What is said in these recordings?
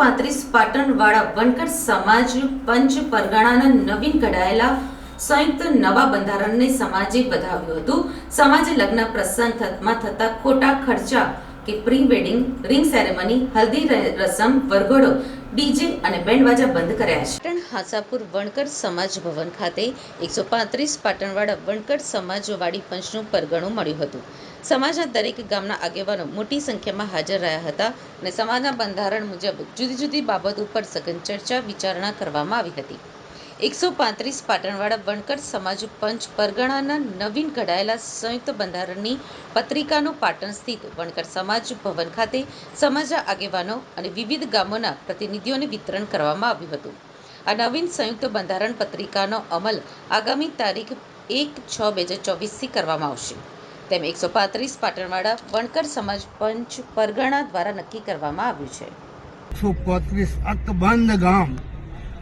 પાંત્રીસ પાટણવાળા વણકર સમાજ પંચ પરગણાના નવીન કઢાયેલા સંયુક્ત નવા બંધારણને સમાજે વધાવ્યું હતું. સમાજે લગ્ન પ્રસંગમાં થતા ખોટા ખર્ચા કે pre wedding ring ceremony, haldi રસમ, વરઘોડો, ડીજે અને બેન્ડવાજા બંધ કર્યા છે. પાટણ હાસાપુર વણકર સમાજ ભવન ખાતે એકસો પાંત્રીસ પાટણવાળા વણકર સમાજવાડી પંચનું પરગણું મળ્યું હતું. સમાજના દરેક ગામના આગેવાનો મોટી સંખ્યામાં હાજર રહ્યા હતા અને સમાજના બંધારણ મુજબ જુદી જુદી બાબતો ઉપર સઘન ચર્ચા વિચારણા કરવામાં આવી હતી. એકસો પાંત્રીસ પાટણવાળા વણકર સમાજ પંચ પરગણાના નવીન ઘડાયેલા સંયુક્ત બંધારણની પત્રિકાનું પાટણ સ્થિત વણકર સમાજ ભવન ખાતે સમાજના આગેવાનો અને વિવિધ ગામોના પ્રતિનિધિઓને વિતરણ કરવામાં આવ્યું હતું. આ નવીન સંયુક્ત બંધારણ પત્રિકાનો અમલ આગામી તારીખ એક છ બે હજાર ચોવીસથી કરવામાં આવશે. તેમ એકસો પાંત્રીસ પાટણવાળા વણકર સમાજ પંચ પરગણા દ્વારા નક્કી કરવામાં આવ્યું છે. એકસો પાંત્રીસ અકબંધ ગામ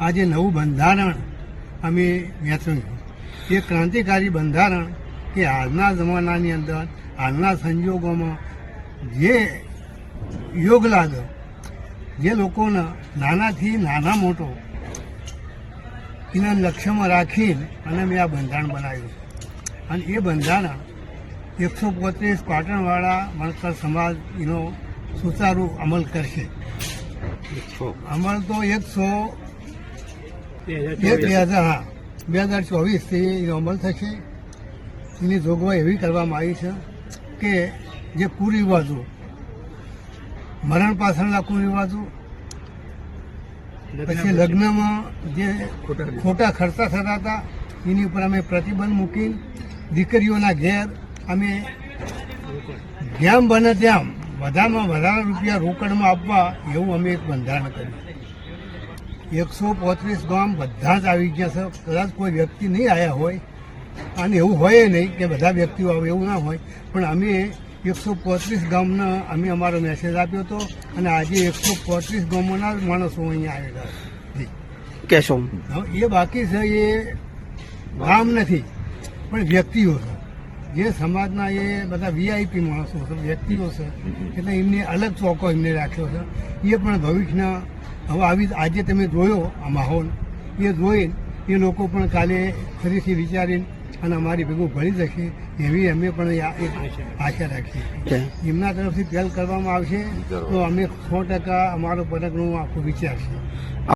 આજે નવું બંધારણ અમે વેચ્યું છે. એ ક્રાંતિકારી બંધારણ કે હાલના જમાનાની અંદર હાલના સંજોગોમાં જે યોગ લાગે જે લોકોના નાનાથી નાના મોટો એના લક્ષ્યમાં રાખીને અને મેં આ બંધારણ બનાવ્યું અને એ બંધારણ એકસો પોત્રીસ પાટણવાળા વણકર સમાજ એનો સુચારુ અમલ કરશે. અમલ તો એકસો એક બે હજાર હા. બે હજાર ચોવીસથી એનો અમલ થશે. એની જોગવાઈ એવી કરવામાં આવી છે કે જે કુરિવાજો મરણ પાછળના કુરિવાજો પછી લગ્નમાં જે ખોટા ખર્ચા. થતા હતા એની ઉપર અમે પ્રતિબંધ મૂકી દીકરીઓના ઘેર અમે જેમ બને તેમ વધારેમાં વધારે રૂપિયા રોકડમાં આપવા એવું અમે એક બંધારણ કર્યું. એકસો પોત્રીસ ગામ બધા જ આવી ગયા છે. કદાચ કોઈ વ્યક્તિ નહીં આવ્યા હોય અને એવું હોય નહીં કે બધા વ્યક્તિઓ આવે એવું ના હોય પણ અમે એકસો પોત્રીસ ગામના અમે અમારો મેસેજ આપ્યો હતો અને આજે એકસો પોત્રીસ ગામોના માણસો અહીંયા આવેલા છે. કહેશો. એ બાકી છે એ ગામ નથી પણ વ્યક્તિઓ છે. જે સમાજના એ બધા વીઆઈપી માણસો છે વ્યક્તિઓ છે એટલે એમને અલગ ચોકો એમને રાખ્યો છે. એ પણ ભવિષ્યના હવે આવી આજે તમે જોયો આ માહોલ એ જોઈને એ લોકો પણ કાલે ફરીથી વિચારીને અને અમારી ભેગું ભળી જશે એવી અમે પણ આશા રાખીએ છીએ. એમના તરફથી પહેલ કરવામાં આવશે તો અમે સો ટકા અમારો પરગણું આખું વિચારશે.